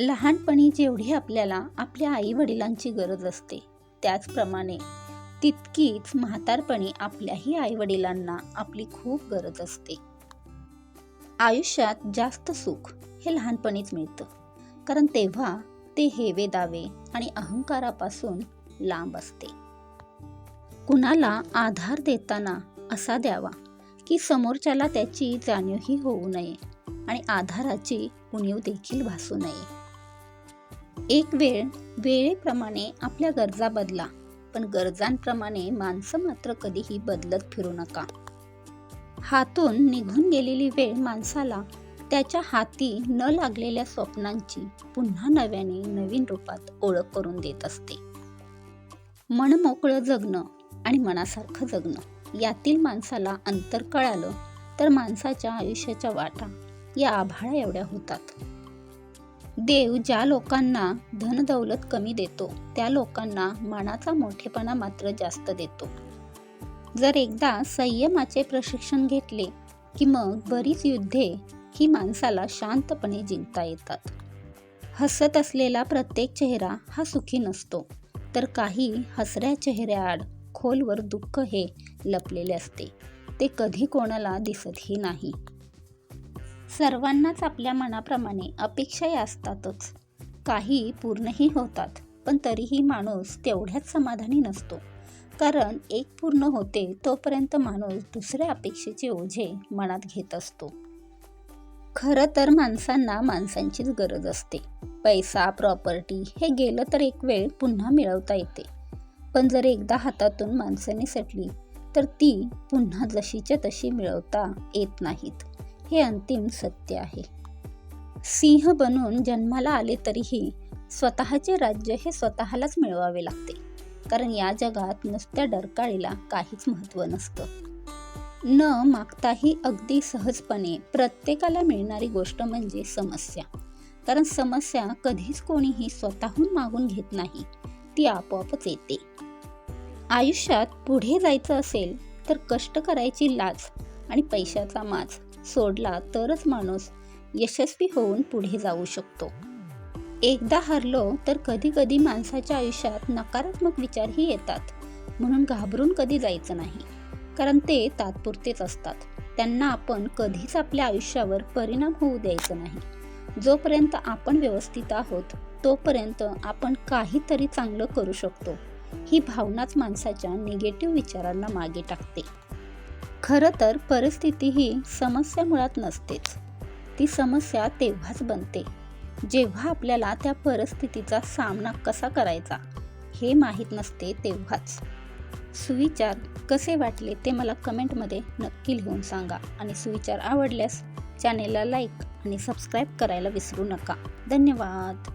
लहानपणी जेवढी आपल्याला आपल्या आई वडिलांची गरज असते त्याचप्रमाणे तितकीच म्हातारपणी आपल्याही आई वडिलांना आपली खूप गरज असते. आयुष्यात जास्त सुख हे लहानपणीच मिळतं कारण तेव्हा ते हेवे दावे आणि अहंकारापासून लांब असते. कुणाला आधार देताना असा द्यावा की समोरच्याला त्याची जाणीवही होऊ नये आणि आधाराची उणीव देखील भासू नये. एक वेळ वेळेप्रमाणे आपल्या गरजा बदला पण गरजांप्रमाणे माणसं मात्र कधीही बदलत फिरू नका. हातून निघून गेलेली वेळ माणसाला त्याच्या हाती न लागलेल्या स्वप्नांची पुन्हा नव्याने नवीन रूपात ओळख करून देत असते. मन मोकळं जगणं आणि मनासारखं जगणं यातील माणसाला अंतर कळालं तर माणसाच्या आयुष्याच्या वाटा या आभाळा एवढ्या होतात. देव ज्या लोकांना धनदौलत कमी देतो त्या लोकांना मनाचा मोठेपणा मात्र जास्त देतो. जर एकदा संयमाचे प्रशिक्षण घेतले की मग बरीच युद्धे ही माणसाला शांतपणे जिंकता येतात. हसत असलेला प्रत्येक चेहरा हा सुखी नसतो तर काही हसऱ्या चेहऱ्याआड खोलवर दुःख हे लपलेले असते. ते कधी कोणाला दिसतही नाही. सर्वांनाच आपल्या मनाप्रमाणे अपेक्षाही असतातच. काही पूर्णही होतात पण तरीही माणूस तेवढ्याच समाधानी नसतो. कारण एक पूर्ण होते तोपर्यंत माणूस दुसऱ्या अपेक्षेचे ओझे मनात घेत असतो. खरं तर माणसांना माणसांचीच गरज असते. पैसा प्रॉपर्टी हे गेलं तर एक वेळ पुन्हा मिळवता येते. पण जर एकदा हातातून माणसाने सटली तर ती पुन्हा जशीच्या तशी मिळवता येत नाहीत. हे अंतिम सत्य आहे. सिंह बनून जन्माला आले तरीही स्वतःचे राज्य हे स्वतःलाच मिळवावे लागते. कारण या जगात नुसत्या डरकाळीला काहीच महत्त्व नसतं. न मागताही अगदी सहजपणे प्रत्येकाला मिळणारी गोष्ट म्हणजे समस्या. कारण समस्या कधीच कोणीही स्वतःहून मागून घेत नाही ती आपोआपच येते. आयुष्यात पुढे जायचं असेल तर कष्ट करायची लाज आणि पैशाचा माज सोडला तरच माणूस यशस्वी होऊन पुढे जाऊ शकतो. एकदा हरलो तर कधी कधी माणसाच्या आयुष्यात नकारात्मक विचारही येतात. म्हणून घाबरून कधी जायचं नाही. कारण ते तात्पुरतेच असतात. त्यांना आपण कधीच आपल्या आयुष्यावर परिणाम होऊ द्यायचं नाही. जोपर्यंत आपण व्यवस्थित आहोत तोपर्यंत आपण काहीतरी चांगलं करू शकतो. ही भावनाच माणसाच्या निगेटिव्ह विचारांना मागे टाकते. खरं तर परिस्थिती ही समस्या मुळात नसतेच. ती समस्या तेव्हाच बनते जेव्हा आपल्याला त्या परिस्थितीचा सामना कसा करायचा हे माहीत नसते तेव्हाच. सुविचार कसे वाटले ते मला कमेंटमध्ये नक्की लिहून सांगा आणि सुविचार आवडल्यास चॅनेलला लाईक आणि सबस्क्राईब करायला विसरू नका. धन्यवाद.